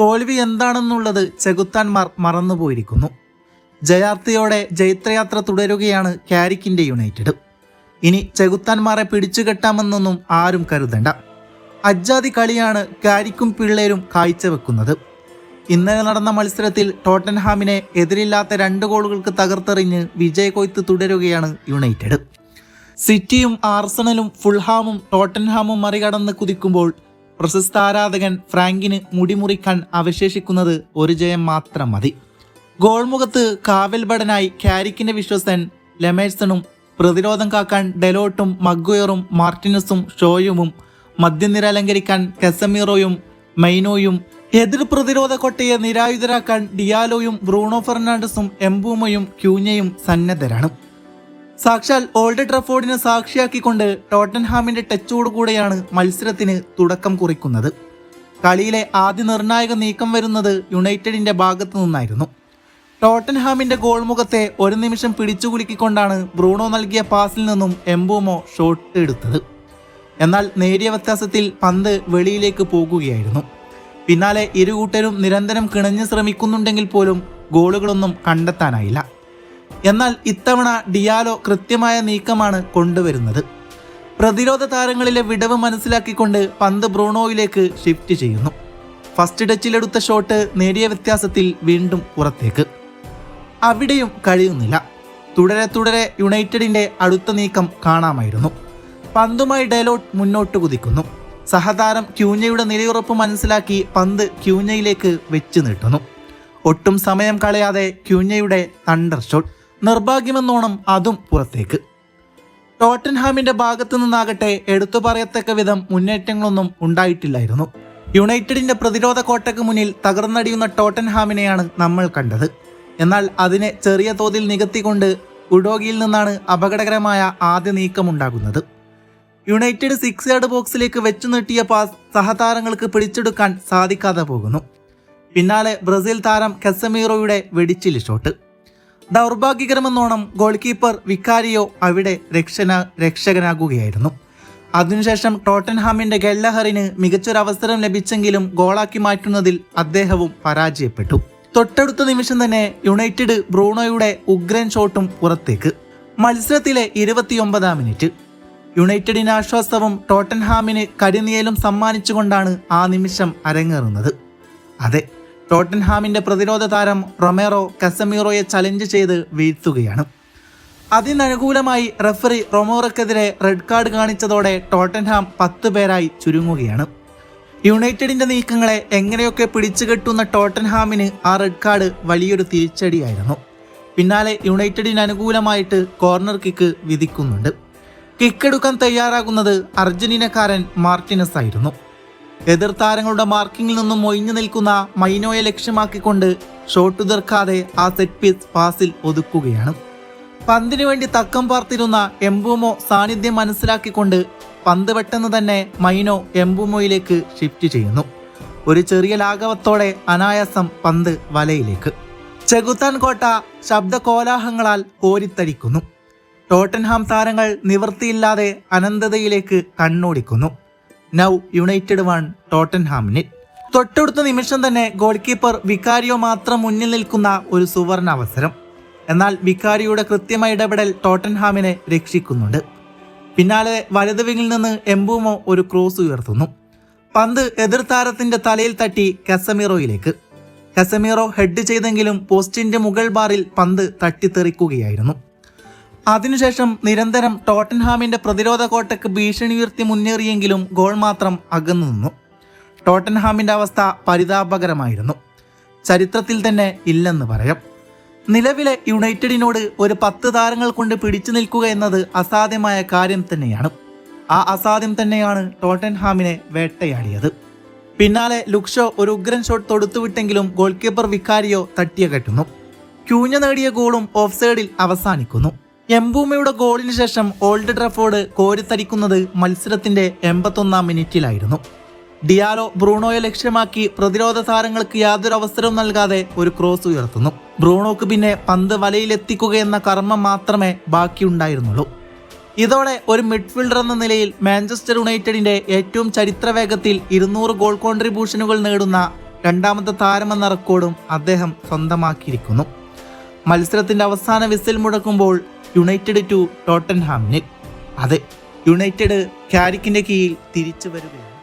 തോൽവി എന്താണെന്നുള്ളത് ചെകുത്താൻമാർ മറന്നുപോയിരിക്കുന്നു. ജയാർത്ഥിയോടെ ജൈത്രയാത്ര തുടരുകയാണ് കാരിക്കിന്റെ യുണൈറ്റഡ്. ഇനി ചെകുത്താൻമാരെ പിടിച്ചുകെട്ടാമെന്നൊന്നും ആരും കരുതണ്ട. അജ്ജാതി കളിയാണ് കാരിക്കും പിള്ളേരും കാഴ്ചവെക്കുന്നത് ഇന്നലെ നടന്ന മത്സരത്തിൽ ടോട്ടൻഹാമിനെ എതിരില്ലാത്ത രണ്ട് ഗോളുകൾക്ക് തകർത്തെറിഞ്ഞ് വിജയകൊയ്ത്ത് തുടരുകയാണ് യുണൈറ്റഡ്. സിറ്റിയും ആർസണലും ഫുൾഹാമും ടോട്ടൻഹാമും മറികടന്ന് കുതിക്കുമ്പോൾ പ്രശസ്ത ആരാധകൻ ഫ്രാങ്കിന് മുടിമുറിക്കാൻ അവശേഷിക്കുന്നത് ഒരു ജയം മാത്രം മതി. ഗോൾമുഖത്ത് കാവൽഭടനായി കാരിക്കിന്റെ വിശ്വസൻ ലെമേഴ്സണും പ്രതിരോധം കാക്കാൻ ഡെലോട്ടും മഗ്വയറും മാർട്ടിനസും ഷോയുമും മദ്യനിര അലങ്കരിക്കാൻ കെസമീറോയും മൈനോയും എതിർ പ്രതിരോധ കൊട്ടയെ നിരായുധരാക്കാൻ ഡിയാലോയും ബ്രൂണോ ഫെർണാണ്ടസും എംബൂമയും ക്യൂഞ്ഞയും സന്നദ്ധരാണ്. സാക്ഷാൽ ഓൾഡ് ട്രഫോർഡിനെ സാക്ഷിയാക്കിക്കൊണ്ട് ടോട്ടൻഹാമിന്റെ ടച്ചോടുകൂടെയാണ് മത്സരത്തിന് തുടക്കം കുറിക്കുന്നത്. കളിയിലെ ആദ്യ നിർണായക നീക്കം വരുന്നത് യുണൈറ്റഡിന്റെ ഭാഗത്തു നിന്നായിരുന്നു. ടോട്ടൻഹാമിന്റെ ഗോൾമുഖത്തെ ഒരു നിമിഷം പിടിച്ചുകുലുക്കിക്കൊണ്ടാണ് ബ്രൂണോ നൽകിയ പാസിൽ നിന്നും എംബൂമോ ഷോട്ട് എടുത്തത്. എന്നാൽ നേരിയ വ്യത്യാസത്തിൽ പന്ത് വെളിയിലേക്ക് പോകുകയായിരുന്നു. പിന്നാലെ ഇരു കൂട്ടരും നിരന്തരം കിണഞ്ഞ് ശ്രമിക്കുന്നുണ്ടെങ്കിൽ പോലും ഗോളുകളൊന്നും കണ്ടെത്താനായില്ല. എന്നാൽ ഇത്തവണ ഡിയാലോ കൃത്യമായ നീക്കമാണ് കൊണ്ടുവരുന്നത്. പ്രതിരോധ താരങ്ങളിലെ വിടവ് മനസ്സിലാക്കിക്കൊണ്ട് പന്ത് ബ്രൂണോയിലേക്ക് ഷിഫ്റ്റ് ചെയ്യുന്നു. ഫസ്റ്റ് ടച്ചിലെടുത്ത ഷോട്ട് നേരിയ വ്യത്യാസത്തിൽ വീണ്ടും പുറത്തേക്ക്. അവിടെയും കഴിയുന്നില്ല. തുടരെ തുടരെ യുണൈറ്റഡിന്റെ അടുത്ത നീക്കം കാണാമായിരുന്നു. പന്തുമായി ഡെലോട്ട് മുന്നോട്ട് കുതിക്കുന്നു. സഹതാരം ക്യൂഞ്ഞയുടെ നിലയുറപ്പ് മനസ്സിലാക്കി പന്ത് ക്യൂഞ്ഞയിലേക്ക് വെച്ച് നീട്ടുന്നു. ഒട്ടും സമയം കളയാതെ ക്യൂഞ്ഞയുടെ തണ്ടർ ഷോട്ട്. നിർഭാഗ്യമെന്നോണം അതും പുറത്തേക്ക്. ടോട്ടൻഹാമിന്റെ ഭാഗത്തു നിന്നാകട്ടെ എടുത്തു പറയത്തക്ക വിധം മുന്നേറ്റങ്ങളൊന്നും ഉണ്ടായിട്ടില്ലായിരുന്നു. യുണൈറ്റഡിന്റെ പ്രതിരോധ കോട്ടയ്ക്ക് മുന്നിൽ തകർന്നടിയുന്ന ടോട്ടൻഹാമിനെയാണ് നമ്മൾ കണ്ടത്. എന്നാൽ അതിനെ ചെറിയ തോതിൽ നികത്തിക്കൊണ്ട് ഉഡോഗിയിൽ നിന്നാണ് അപകടകരമായ ആദ്യ നീക്കമുണ്ടാകുന്നത്. യുണൈറ്റഡ് സിക്സ് യാർഡ് ബോക്സിലേക്ക് വെച്ചു നീട്ടിയ പാസ് സഹതാരങ്ങൾക്ക് പിടിച്ചെടുക്കാൻ സാധിക്കാതെ പോകുന്നു. പിന്നാലെ ബ്രസീൽ താരം കെസമീറോയുടെ വെടിച്ചിൽ ഷോട്ട്. ദൗർഭാഗ്യകരമെന്നോണം ഗോൾ കീപ്പർ വിക്കാരിയോ അവിടെ രക്ഷന രക്ഷകനാകുകയായിരുന്നു. അതിനുശേഷം ടോട്ടൻഹാമിന്റെ ഗെല്ലഹറിന് മികച്ചൊരവസരം ലഭിച്ചെങ്കിലും ഗോളാക്കി മാറ്റുന്നതിൽ അദ്ദേഹവും പരാജയപ്പെട്ടു. തൊട്ടടുത്ത നിമിഷം തന്നെ യുണൈറ്റഡ് ബ്രൂണോയുടെ ഉഗ്രൻ ഷോട്ടും പുറത്തേക്ക്. മത്സരത്തിലെ ഇരുപത്തിയൊമ്പതാം മിനിറ്റ്. യുണൈറ്റഡിന് ആശ്വാസവും ടോട്ടൻഹാമിന് കരിനിയലും സമ്മാനിച്ചുകൊണ്ടാണ് ആ നിമിഷം അരങ്ങേറുന്നത്. അതെ ടോട്ടൻഹാമിന്റെ പ്രതിരോധ താരം റൊമേറോ കസമീറോയെ ചലഞ്ച് ചെയ്ത് വീഴ്ത്തുകയാണ്. അതിനനുകൂലമായി റഫറി റൊമോറക്കെതിരെ റെഡ് കാർഡ് കാണിച്ചതോടെ ടോട്ടൻഹാം പത്ത് പേരായി ചുരുങ്ങുകയാണ്. യുണൈറ്റഡിന്റെ നീക്കങ്ങളെ എങ്ങനെയൊക്കെ പിടിച്ചുകെട്ടുന്ന ടോട്ടൻഹാമിന് ആ റെഡ് കാർഡ് വലിയൊരു തിരിച്ചടിയായിരുന്നു. പിന്നാലെ യുണൈറ്റഡിന് അനുകൂലമായിട്ട് കോർണർ കിക്ക് വിധിക്കുന്നുണ്ട്. കിക്കെടുക്കാൻ തയ്യാറാകുന്നത് അർജന്റീനക്കാരൻ മാർട്ടിനസ് ആയിരുന്നു എതിർ താരങ്ങളുടെ മാർക്കിങ്ങിൽ നിന്നും ഒഴിഞ്ഞു നിൽക്കുന്ന മൈനോയെ ലക്ഷ്യമാക്കിക്കൊണ്ട് ഷോട്ട് തീർക്കാതെ ആ സെറ്റ് പീസ് പാസിൽ ഒതുക്കുകയാണ്. പന്തിനു വേണ്ടി തക്കം പാർത്തിരുന്ന എംബൂമോ സാന്നിധ്യം മനസ്സിലാക്കിക്കൊണ്ട് പന്ത് പെട്ടെന്ന് തന്നെ മൈനോ എംബൂമോയിലേക്ക് ഷിഫ്റ്റ് ചെയ്യുന്നു. ഒരു ചെറിയ ലാഘവത്തോടെ അനായാസം പന്ത് വലയിലേക്ക്. ചെകുത്താൻ കോട്ട ശബ്ദ കോലാഹങ്ങളാൽ കോരിത്തടിക്കുന്നു. ടോട്ടൻഹാം താരങ്ങൾ നിവൃത്തിയില്ലാതെ അനന്തതയിലേക്ക് കണ്ണോടിക്കുന്നു. നൗ യുണൈറ്റഡ് വൺ ടോട്ടൻഹാമിന് തൊട്ടടുത്ത നിമിഷം തന്നെ ഗോൾ കീപ്പർ വിക്കാരിയോ മാത്രം മുന്നിൽ നിൽക്കുന്ന ഒരു സുവർണ അവസരം. എന്നാൽ വിക്കാരിയുടെ കൃത്യമായ ഇടപെടൽ ടോട്ടൻഹാമിനെ രക്ഷിക്കുന്നുണ്ട്. പിന്നാലെ വലത് വിങ്ങിൽ നിന്ന് എംബൂമോ ഒരു ക്രോസ് ഉയർത്തുന്നു. പന്ത് എതിർ താരത്തിന്റെ തലയിൽ തട്ടി കസമീറോയിലേക്ക്. കസമീറോ ഹെഡ് ചെയ്തെങ്കിലും പോസ്റ്റിന്റെ മുകൾ ബാറിൽ പന്ത് തട്ടിത്തെറിക്കുകയായിരുന്നു. അതിനുശേഷം നിരന്തരം ടോട്ടൻഹാമിന്റെ പ്രതിരോധ കോട്ടയ്ക്ക് ഭീഷണി ഉയർത്തി മുന്നേറിയെങ്കിലും ഗോൾ മാത്രം അകന്നു നിന്നു. ടോട്ടൻഹാമിന്റെ അവസ്ഥ പരിതാപകരമായിരുന്നു. ചരിത്രത്തിൽ തന്നെ ഇല്ലെന്ന് പറയാം. നിലവിലെ യുണൈറ്റഡിനോട് ഒരു പത്ത് താരങ്ങൾ കൊണ്ട് പിടിച്ചു നിൽക്കുക എന്നത് അസാധ്യമായ കാര്യം തന്നെയാണ്. ആ അസാധ്യം തന്നെയാണ് ടോട്ടൻഹാമിനെ വേട്ടയാടിയത്. പിന്നാലെ ലുക്ഷോ ഒരു ഉഗ്രൻ ഷോട്ട് തൊടുത്തുവിട്ടെങ്കിലും ഗോൾ കീപ്പർ വിക്കാരിയോ തട്ടിയകറ്റുന്നു. ക്യൂഞ്ഞ നേടിയ ഗോളും ഓഫ് സൈഡിൽ അവസാനിക്കുന്നു. എംബൂമയുടെ ഗോളിന് ശേഷം ഓൾഡ് ട്രഫോർഡ് കോരിത്തരിക്കുന്നത് മത്സരത്തിന്റെ എൺപത്തൊന്നാം മിനിറ്റിലായിരുന്നു. ഡിയാലോ ബ്രൂണോയെ ലക്ഷ്യമാക്കി പ്രതിരോധ താരങ്ങൾക്ക് യാതൊരു അവസരവും നൽകാതെ ഒരു ക്രോസ് ഉയർത്തുന്നു. ബ്രൂണോക്ക് പിന്നെ പന്ത് വലയിലെത്തിക്കുക എന്ന കർമ്മം മാത്രമേ ബാക്കിയുണ്ടായിരുന്നുള്ളൂ. ഇതോടെ ഒരു മിഡ്ഫീൽഡർ എന്ന നിലയിൽ മാഞ്ചസ്റ്റർ യുണൈറ്റഡിന്റെ ഏറ്റവും ചരിത്രവേഗത്തിൽ ഇരുന്നൂറ് ഗോൾ കോൺട്രിബ്യൂഷനുകൾ നേടുന്ന രണ്ടാമത്തെ താരമെന്ന റെക്കോർഡും അദ്ദേഹം സ്വന്തമാക്കിയിരിക്കുന്നു. മത്സരത്തിന്റെ അവസാന വിസിൽ മുടക്കുമ്പോൾ യുണൈറ്റഡ് ടു ടോട്ടൻഹാമിന് അതെ യുണൈറ്റഡ് കാരിക്കിന്റെ കീഴിൽ തിരിച്ചു വരികയാണ്.